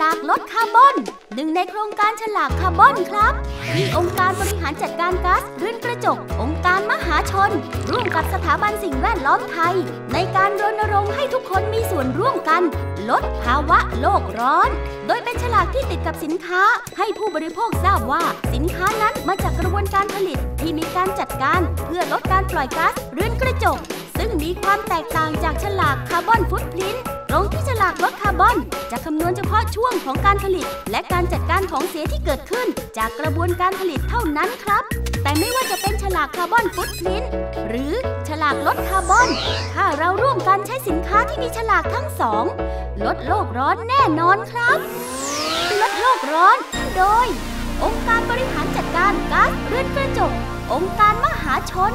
ลากลดคาร์บอนหนึ่งในโครงการฉลากคาร์บอนครับที่องค์การบริหารจัดการก๊าซเรือนกระจก องค์การมหาชน ร่วมกับสถาบันสิ่งแวดล้อมไทย ในการรณรงค์ให้ทุกคนมีส่วนร่วมกัน ลดภาวะโลกร้อน โดยเป็นฉลากที่ติดกับสินค้า ให้ผู้บริโภคทราบว่าสินค้านั้นมาจากกระบวนการผลิตที่มีการจัดการเพื่อลดการปล่อยก๊าซเรือนกระจก ซึ่งมีความแตกต่างจากฉลากคาร์บอนฟุตพริ้นตรงที่ฉลากลดคา จะคำนวณเฉพาะช่วงของการผลิต และการจัดการของเสียที่เกิดขึ้น จากกระบวนการผลิตเท่านั้นครับ แต่ไม่ว่าจะเป็นฉลากคาร์บอนฟุตพิ้นหรือฉลากลดคาร์บอน ถ้าเราร่วมกันใช้สินค้าที่มีฉลากทั้งสอง ลดโลกร้อนแน่นอนครับ ลดโลกร้อน โดย องค์การบริหารจัดการก๊าซเรือนกระจก องค์การมหาชน